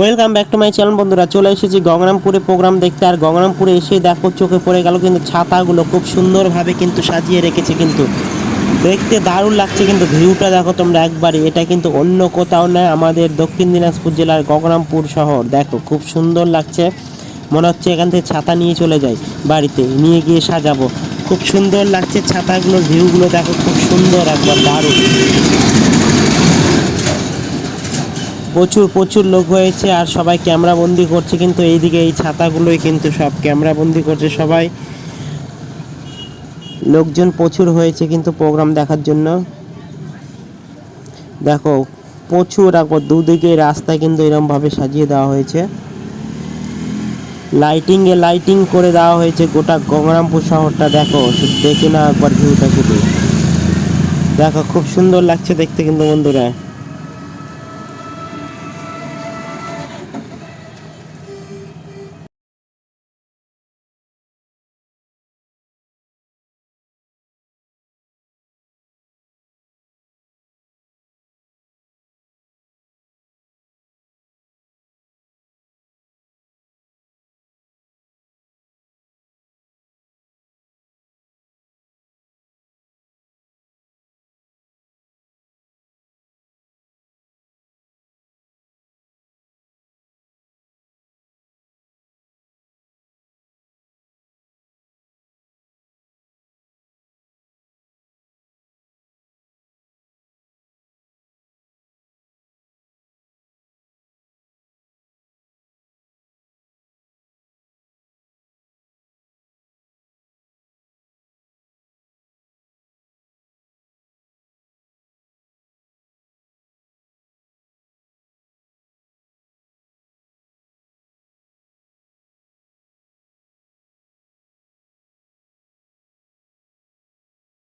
Welcome back to my channel বন্ধুরা। চলে এসেছি গঙ্গারামপুরে প্রোগ্রাম দেখতে। আর গঙ্গারামপুরে এসে দেখো, চোখে পড়ে গেল কিন্তু ছাতাগুলো খুব সুন্দরভাবে কিন্তু সাজিয়ে রেখেছে কিন্তু। দেখতে দারুণ লাগছে কিন্তু ভিউটা দেখো তোমরা একবারই, এটা কিন্তু অন্য কোথাও নয়, আমাদের দক্ষিণ দিনাজপুর জেলার গঙ্গারামপুর শহর। দেখো, খুব সুন্দর লাগছে। মনে হচ্ছে এখান থেকে ছাতা নিয়ে চলে যাই, বাড়িতে নিয়ে গিয়ে সাজাবো। খুব সুন্দর লাগছে ছাতাগুলোর ভিউগুলো দেখো, খুব সুন্দর, একবার দারুণ। প্রচুর প্রচুর লোক হয়েছে আর সবাই ক্যামেরা বন্দি করছে, কিন্তু এইদিকে এই ছাতাগুলোই কিন্তু সব ক্যামেরা বন্দি করছে সবাই। লোকজন প্রচুর হয়েছে কিন্তু প্রোগ্রাম দেখার জন্য। দেখো, প্রচুর একবার দুদিকে রাস্তায় কিন্তু এরমভাবে সাজিয়ে দেওয়া হয়েছে। লাইটিংয়ে লাইটিং করে দেওয়া হয়েছে গোটা গঙ্গারামপুর শহরটা, দেখো দেখে না একবার ভিউটা শুধু। দেখো, খুব সুন্দর লাগছে দেখতে কিন্তু বন্ধুরা।